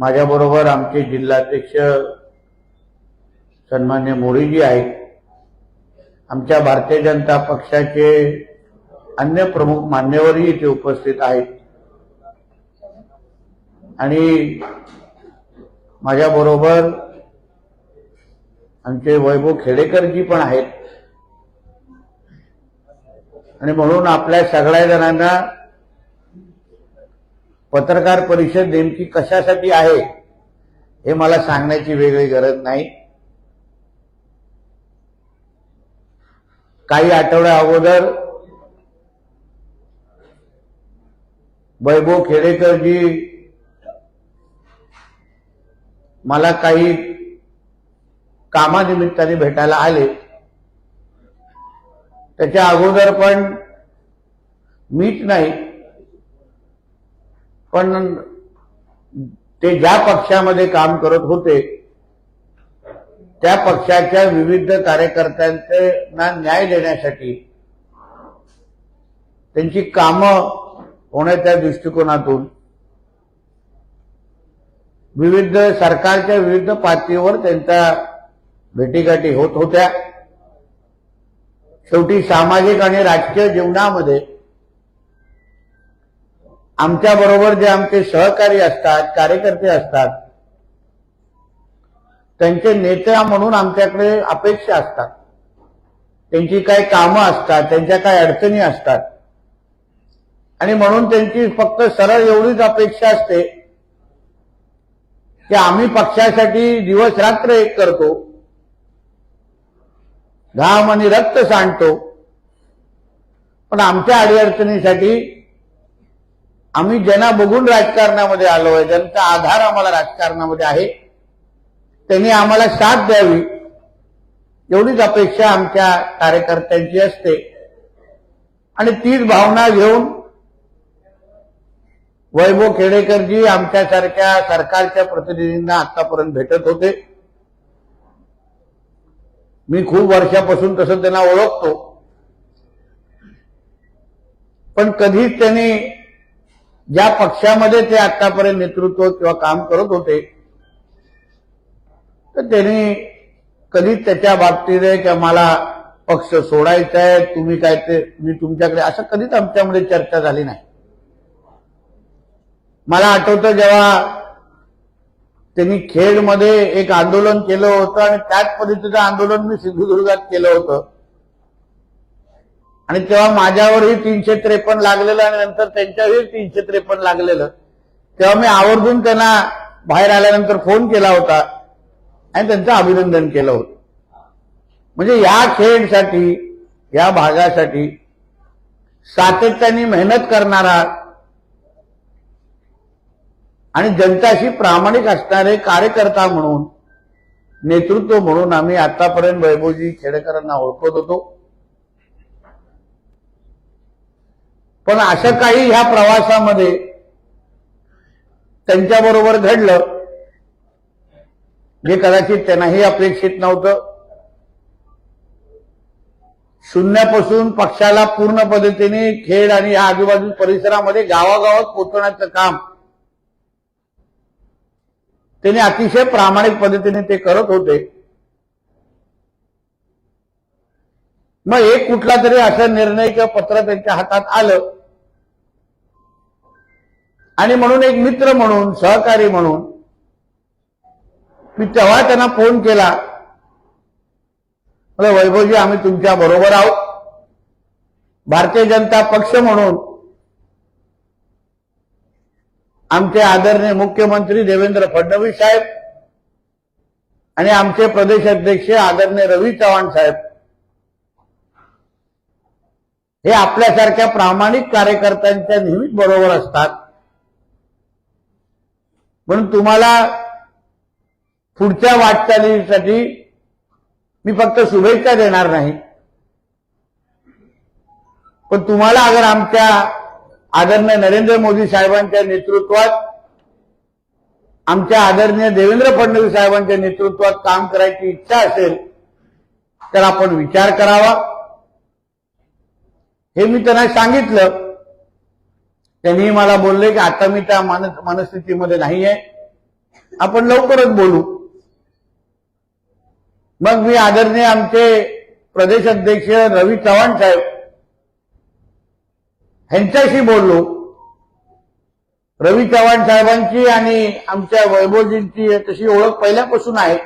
माझ्याबरोबर आमचे जिल्हाध्यक्ष सन्मान्य मोडीजी आहेत. आमच्या भारतीय जनता पक्षाचे अन्य प्रमुख मान्यवरही इथे उपस्थित आहेत. आणि माझ्याबरोबर आमचे वैभव खेडेकरजी पण आहेत. आणि म्हणून आपल्या सगळ्या जणांना पत्रकार परिषद नेमकी कशासाठी आहे हे मला सांगण्याची वेगळी गरज नाही. काही आठवड्या अगोदर वैभव खेडेकरजी मला काही कामानिमित्ताने भेटायला आले. त्याच्या अगोदर पण मीच नाही. पण ते ज्या पक्षामध्ये काम करत होते त्या पक्षाच्या विविध कार्यकर्त्यांना न्याय देण्यासाठी त्यांची कामं होण्याच्या दृष्टिकोनातून विविध सरकारच्या विविध पातळीवर त्यांच्या भेटीगाठी होत होत्या. शेवटी सामाजिक आणि राजकीय जीवनामध्ये आमच्या बरोबर जे आमचे सहकारी असतात कार्यकर्ते असतात त्यांचे नेत्या म्हणून आमच्याकडे अपेक्षा असतात. त्यांची काही कामं असतात त्यांच्या काही अडचणी असतात. आणि म्हणून त्यांची फक्त सरळ एवढीच अपेक्षा असते की आम्ही पक्षासाठी दिवस रात्र एक करतो घाम आणि रक्त सांडतो. पण आमच्या अडीअडचणीसाठी आम्ही ज्यांना बघून राजकारणामध्ये आलो आहे ज्यांचा आधार आम्हाला राजकारणामध्ये आहे त्यांनी आम्हाला साथ द्यावी एवढीच अपेक्षा आमच्या कार्यकर्त्यांची असते. आणि तीच भावना घेऊन वैभव खेडेकरजी आमच्यासारख्या सरकारच्या प्रतिनिधींना आतापर्यंत भेटत होते. मी खूप वर्षापासून तसं त्यांना ओळखतो. पण कधीच त्यांनी ज्या पक्षामध्ये ते आतापर्यंत नेतृत्व किंवा काम करत होते तर त्यांनी कधीच त्याच्या बाबतीत की मला पक्ष सोडायचा आहे तुम्ही काय ते मी तुमच्याकडे असं कधीच आमच्यामध्ये चर्चा झाली नाही. मला आठवतं जेव्हा त्यांनी खेडमध्ये एक आंदोलन केलं होतं आणि त्याच पद्धतीचं आंदोलन मी सिंधुदुर्गात केलं होतं. आणि तेव्हा माझ्यावरही तीनशे त्रेपन्न लागलेलं आणि नंतर त्यांच्यावरही तीनशे त्रेपन्न लागलेलं. तेव्हा मी आवर्जून त्यांना बाहेर आल्यानंतर फोन केला होता आणि त्यांचं अभिनंदन केलं होतं. म्हणजे या खेळसाठी या भागासाठी सातत्याने मेहनत करणारा आणि जनताशी प्रामाणिक असणारे कार्यकर्ता म्हणून नेतृत्व म्हणून आम्ही आतापर्यंत वैभवजी खेडेकरांना ओळखत होतो. पण अशा काही ह्या प्रवासामध्ये त्यांच्याबरोबर घडलं. जे कदाचित त्यांनाही अपेक्षित नव्हतं. शून्यापासून पक्षाला पूर्ण पद्धतीने खेड आणि या आजूबाजू परिसरामध्ये गावागावात पोचवण्याचं काम त्यांनी अतिशय प्रामाणिक पद्धतीने ते करत होते. मग एक कुठला तरी असा निर्णय किंवा पत्र त्यांच्या हातात आलं. आणि म्हणून एक मित्र म्हणून सहकारी म्हणून मी तेव्हा त्यांना फोन केला. म्हणजे वैभवजी आम्ही तुमच्या बरोबर आहोत. भारतीय जनता पक्ष म्हणून. आमचे आदरणीय मुख्यमंत्री देवेंद्र फडणवीस साहेब आणि आमचे प्रदेश अध्यक्ष आदरणीय रवी चव्हाण साहेब. हे आपल्यासारख्या प्रामाणिक कार्यकर्त्यांच्या नेहमीच बरोबर असतात. म्हणून तुम्हाला पुढच्या वाटचालीसाठी मी फक्त शुभेच्छा देणार नाही. पण तुम्हाला अगर आमच्या आदरणीय नरेंद्र मोदी साहेबांच्या नेतृत्वात आमच्या आदरणीय देवेंद्र फडणवीस साहेबांच्या नेतृत्वात काम करायची इच्छा असेल तर आपण विचार करावा. हे मी त्यांना सांगितलं. त्यांनी मला बोलले की आता मी त्या मनस्थितीमध्ये नाही आहे आपण लवकरच बोलू. मग मी आदरणीय आमचे प्रदेश अध्यक्ष रवी चव्हाण साहेब ह्यांच्याशी बोललो. रवी चव्हाण साहेबांची आणि आमच्या वैभवजींची तशी ओळख पहिल्यापासून आहे.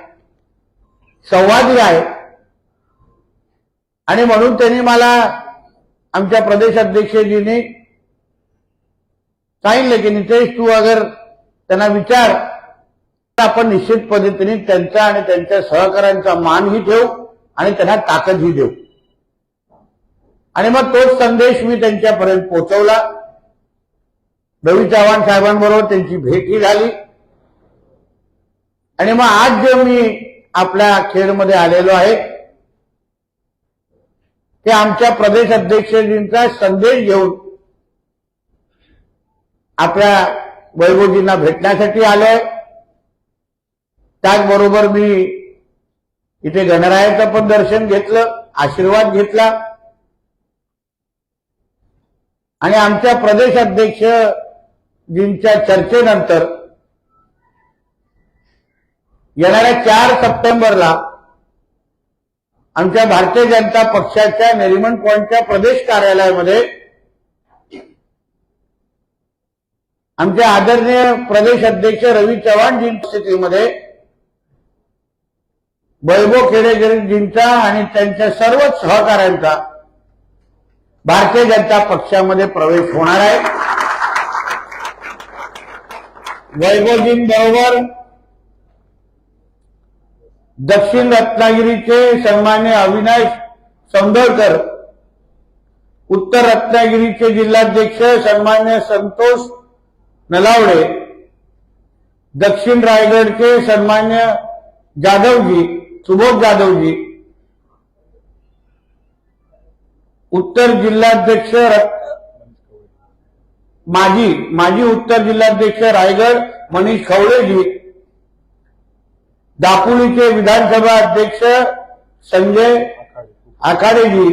संवादी आहे. आणि म्हणून त्यांनी मला आमच्या प्रदेशाध्यक्षजीने सांगितलं की नितेश तू अगर त्यांना विचार तर आपण निश्चित पद्धतीने त्यांचा आणि त्यांच्या सहकाऱ्यांचा मानही ठेवू आणि त्यांना ताकदही देऊ. आणि मग तोच संदेश मी त्यांच्यापर्यंत पोहोचवला. रवी चव्हाण साहेबांबरोबर त्यांची भेटही झाली. आणि मग आज जे मी आपल्या खेळमध्ये आलेलो आहे ते आमच्या प्रदेश अध्यक्षजींचा संदेश घेऊन आपल्या वैभवजींना भेटण्यासाठी आलोय. त्याचबरोबर मी इथे गणरायाचं पण दर्शन घेतलं आशीर्वाद घेतला. आणि आमच्या प्रदेश अध्यक्षजींच्या चर्चेनंतर येणाऱ्या चार सप्टेंबरला आमच्या भारतीय जनता पक्षाच्या नेरिमन पॉइंटच्या प्रदेश कार्यालयामध्ये आमचे आदरणीय प्रदेश अध्यक्ष रवी चव्हाणजी स्थितीमध्ये वैभव खेडेकरजींचा आणि त्यांच्या सर्व सहकाऱ्यांचा भारतीय जनता पक्षामध्ये प्रवेश होणार आहे. वैभवजींबरोबर दक्षिण रत्नागिरीचे सन्मान्य अविनाश सौंदरकर उत्तर रत्नागिरीचे जिल्हाध्यक्ष सन्मान्य संतोष नलावडे दक्षिण रायगडचे सन्मान्य जाधवजी सुबोध जाधवजी उत्तर जिल्हाध्यक्ष र- माजी माजी उत्तर जिल्हाध्यक्ष रायगड मनीष खवळेजी दापोलीचे विधानसभा अध्यक्ष संजय आखाडेजी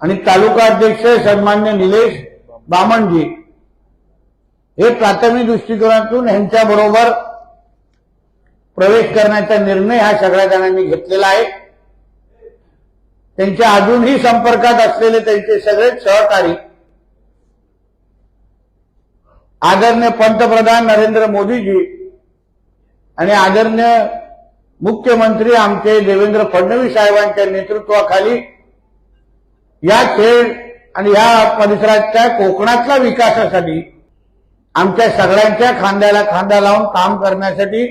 आणि तालुका अध्यक्ष सन्मान्य निलेश बामणजी. हे प्राथमिक दृष्टिकोनातून ह्यांच्याबरोबर प्रवेश करण्याचा निर्णय हा सगळ्या जणांनी घेतलेला आहे. त्यांच्या अजूनही संपर्कात असलेले त्यांचे सगळेच सहकारी आदरणीय पंतप्रधान नरेंद्र मोदीजी आणि आदरणीय मुख्यमंत्री आमचे देवेंद्र फडणवीस साहेबांच्या नेतृत्वाखाली या खेळ आणि या परिसराच्या कोकणातल्या विकासासाठी आमच्या सगळ्यांच्या खांद्याला खांदा लावून काम करण्यासाठी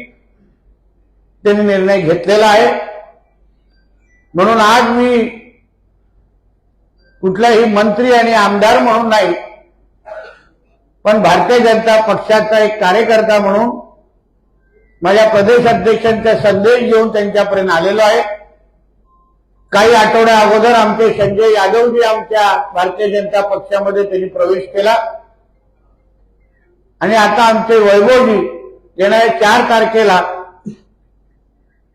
त्यांनी निर्णय घेतलेला आहे. म्हणून आज मी कुठलाही मंत्री आणि आमदार म्हणून नाही पण भारतीय जनता पक्षाचा एक कार्यकर्ता म्हणून माझ्या प्रदेश अध्यक्षांचा संदेश घेऊन त्यांच्यापर्यंत आलेलो आहे. काही आठवड्या अगोदर आमचे संजय यादवजी आमच्या भारतीय जनता पक्षामध्ये त्यांनी प्रवेश केला. आणि आता आमचे वैभवजी येणाऱ्या चार तारखेला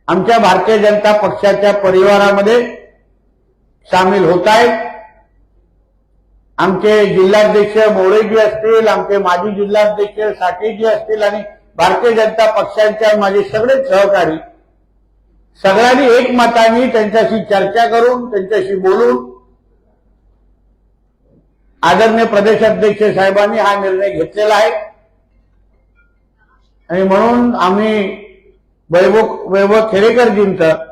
आमच्या भारतीय जनता पक्षाच्या परिवारामध्ये सामील होत आहेत. आमचे जिल्हाध्यक्ष मोरेजी असतील आमचे माजी जिल्हाध्यक्ष साठेजी असतील आणि भारतीय जनता पक्षाच्या माझे सगळेच सहकारी सगळ्यांनी एकमताने त्यांच्याशी चर्चा करून त्यांच्याशी बोलून आदरणीय प्रदेशाध्यक्ष साहेबांनी हा निर्णय घेतलेला आहे. आणि म्हणून आम्ही वैभव वैभव खेडेकरजींचं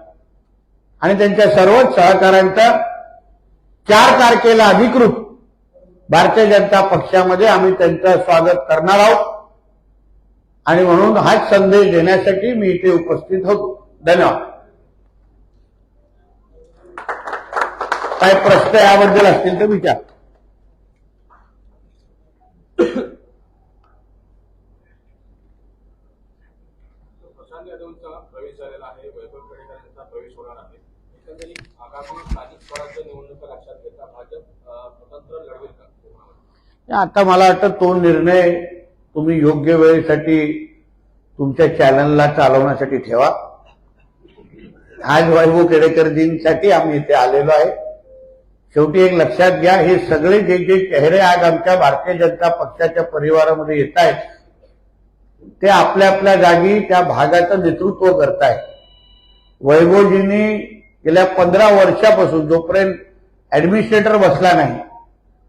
आणि त्यांच्या सर्वच सहकाऱ्यांचं चार तारखेला अधिकृत भारतीय जनता पक्षामध्ये आम्ही त्यांचं स्वागत करणार आहोत. आणि म्हणून हाच संदेश देण्यासाठी मी इथे उपस्थित होतो. धन्यवाद. काय प्रश्न याबद्दल असतील तर विचार. प्रवेश झालेला आहे. वैभव खेडेकर यांचा प्रवेश होणार आहे. एकंदरीत आगामी स्थानिक स्वराज्य निवडणुका लक्षात घेता भाजप स्वतंत्र लढवेल का? कोकणामध्ये? आता मला वाटतं तो निर्णय तुम्ही योग्य वेळेसाठी तुमच्या चॅनलला चालवण्यासाठी ठेवा. आज वैभव केडेकरजींसाठी आम्ही इथे आलेलो आहे. शेवटी एक लक्षात घ्या हे सगळे जे जे चेहरे आज आमच्या भारतीय जनता पक्षाच्या परिवारामध्ये येत आहेत ते आपल्या आपल्या जागी त्या भागाचं नेतृत्व करतायत. वैभवजींनी गेल्या पंधरा वर्षापासून जोपर्यंत ऍडमिनिस्ट्रेटर बसला नाही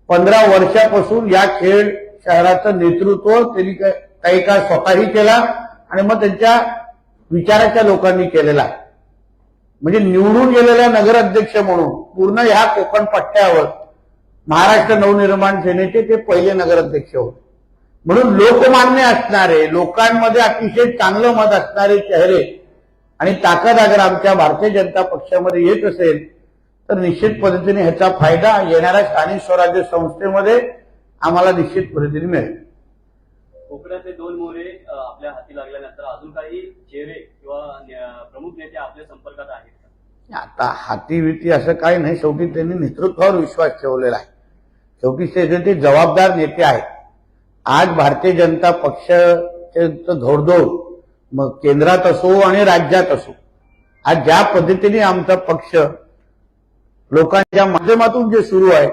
पंधरा वर्षापासून या खेळ शहराचं नेतृत्व त्यांनी काही काळ स्वतःही केला आणि मग त्यांच्या विचाराच्या लोकांनी केलेला. आहे म्हणजे निवडून गेलेल्या नगराध्यक्ष म्हणून पूर्ण ह्या कोकण पट्ट्यावर महाराष्ट्र नवनिर्माण सेनेचे ते पहिले नगराध्यक्ष होते. म्हणून लोकमान्य असणारे लोकांमध्ये अतिशय चांगलं मत असणारे चेहरे आणि ताकद अगर आमच्या भारतीय जनता पक्षामध्ये येत असेल तर निश्चित पद्धतीने ह्याचा फायदा येणाऱ्या स्थानिक स्वराज्य संस्थेमध्ये आम्हाला निश्चित पद्धतीने मिळेल. कोकणातले दोन मोरे आपल्या हाती लागल्यानंतर अजून काही चेहरे किंवा प्रमुख नेते आपल्या संपर्कात आहेत? आता हातीविती असं काही नाही. शेवटी त्यांनी नेतृत्वावर विश्वास ठेवलेला आहे. शेवटी ते ते जबाबदार नेते आहेत. आज भारतीय जनता पक्षाचे धोडधोड मग केंद्रात असो आणि राज्यात असो. आज ज्या पद्धतीने आमचा पक्ष लोकांच्या माध्यमातून जे सुरू आहे